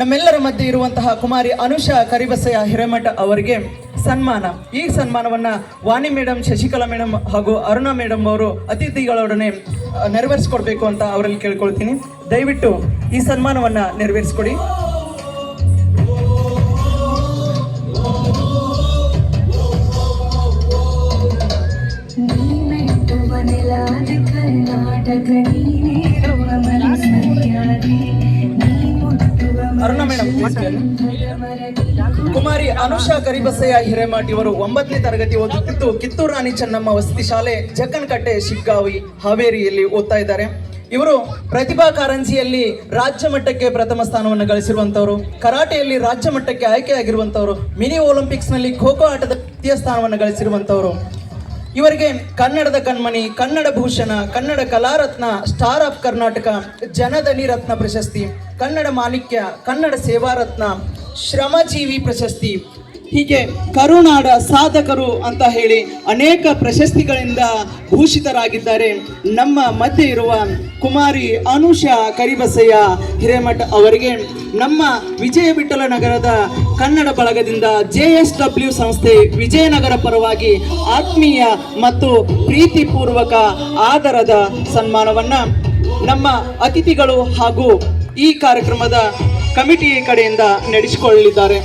ನಮ್ಮೆಲ್ಲರ ಮಧ್ಯೆ ಇರುವಂತಹ ಕುಮಾರಿ ಅನುಷಾ ಕರಿಬಸಯ್ಯ ಹಿರೇಮಠ ಅವರಿಗೆ ಸನ್ಮಾನ. ಈ ಸನ್ಮಾನವನ್ನ ವಾಣಿ ಮೇಡಮ್ ಶಶಿಕಲಾ ಮೇಡಮ್ ಹಾಗೂ ಅರುಣಾ ಮೇಡಮ್ ಅವರು ಅತಿಥಿಗಳೊಡನೆ ನೆರವೇರಿಸ್ಕೊಡ್ಬೇಕು ಅಂತ ಅವರಲ್ಲಿ ಕೇಳ್ಕೊಳ್ತೀನಿ. ದಯವಿಟ್ಟು ಈ ಸನ್ಮಾನವನ್ನ ನೆರವೇರಿಸ್ಕೊಡಿ. ಕರ್ನಾಟಕ ಕುಮಾರಿ ಅನುಷಾ ಕರಿಬಸಯ್ಯ ಹಿರೇಮಠ ಇವರು ಒಂಬತ್ತನೇ ತರಗತಿ ಓದುತ್ತಿದ್ದು ಕಿತ್ತೂರು ರಾಣಿ ಚೆನ್ನಮ್ಮ ವಸತಿ ಶಾಲೆ ಜಕ್ಕನಕಟ್ಟೆ ಶಿಗ್ಗಾವಿ ಹಾವೇರಿಯಲ್ಲಿ ಓದ್ತಾ ಇದ್ದಾರೆ. ಇವರು ಪ್ರತಿಭಾ ಕಾರಂಜಿಯಲ್ಲಿ ರಾಜ್ಯ ಮಟ್ಟಕ್ಕೆ ಪ್ರಥಮ ಸ್ಥಾನವನ್ನು ಗಳಿಸಿರುವಂತವರು ಕರಾಟೆಯಲ್ಲಿ ರಾಜ್ಯ ಮಟ್ಟಕ್ಕೆ ಆಯ್ಕೆಯಾಗಿರುವಂತವರು ಮಿನಿ ಒಲಿಂಪಿಕ್ಸ್ನಲ್ಲಿ ಖೋಖೋ ಆಟದ ತೃತೀಯ ಸ್ಥಾನವನ್ನು ಗಳಿಸಿರುವಂತವರು ಇವರಿಗೆ ಕನ್ನಡದ ಕಣ್ಮಣಿ, ಕನ್ನಡ ಭೂಷಣ, ಕನ್ನಡ ಕಲಾರತ್ನ, ಸ್ಟಾರ್ ಆಫ್ ಕರ್ನಾಟಕ, ಜನಧನಿ ರತ್ನ ಪ್ರಶಸ್ತಿ, ಕನ್ನಡ ಮಾಣಿಕ್ಯ ಕನ್ನಡ ಸೇವಾರತ್ನ ಶ್ರಮಜೀವಿ ಪ್ರಶಸ್ತಿ ಹೀಗೆ ಕರುನಾಡ ಸಾಧಕರು ಅಂತ ಹೇಳಿ ಅನೇಕ ಪ್ರಶಸ್ತಿಗಳಿಂದ ಭೂಷಿತರಾಗಿದ್ದಾರೆ. ನಮ್ಮ ಮಧ್ಯೆ ಇರುವ ಕುಮಾರಿ ಅನುಷಾ ಕರಿಬಸಯ್ಯ ಹಿರೇಮಠ ಅವರಿಗೆ ನಮ್ಮ ವಿಜಯ ವಿಠಲ ನಗರದ ಕನ್ನಡ ಬಳಗದಿಂದ ಜೆ ಎಸ್ ಡಬ್ಲ್ಯೂ ಸಂಸ್ಥೆ ವಿಜಯನಗರ ಪರವಾಗಿ ಆತ್ಮೀಯ ಮತ್ತು ಪ್ರೀತಿಪೂರ್ವಕ ಆದರದ ಸನ್ಮಾನವನ್ನು ನಮ್ಮ ಅತಿಥಿಗಳು ಹಾಗೂ ಈ ಕಾರ್ಯಕ್ರಮದ ಕಮಿಟಿ ಕಡೆಯಿಂದ ನಡೆಸಿಕೊಳ್ಳಲಿದ್ದಾರೆ.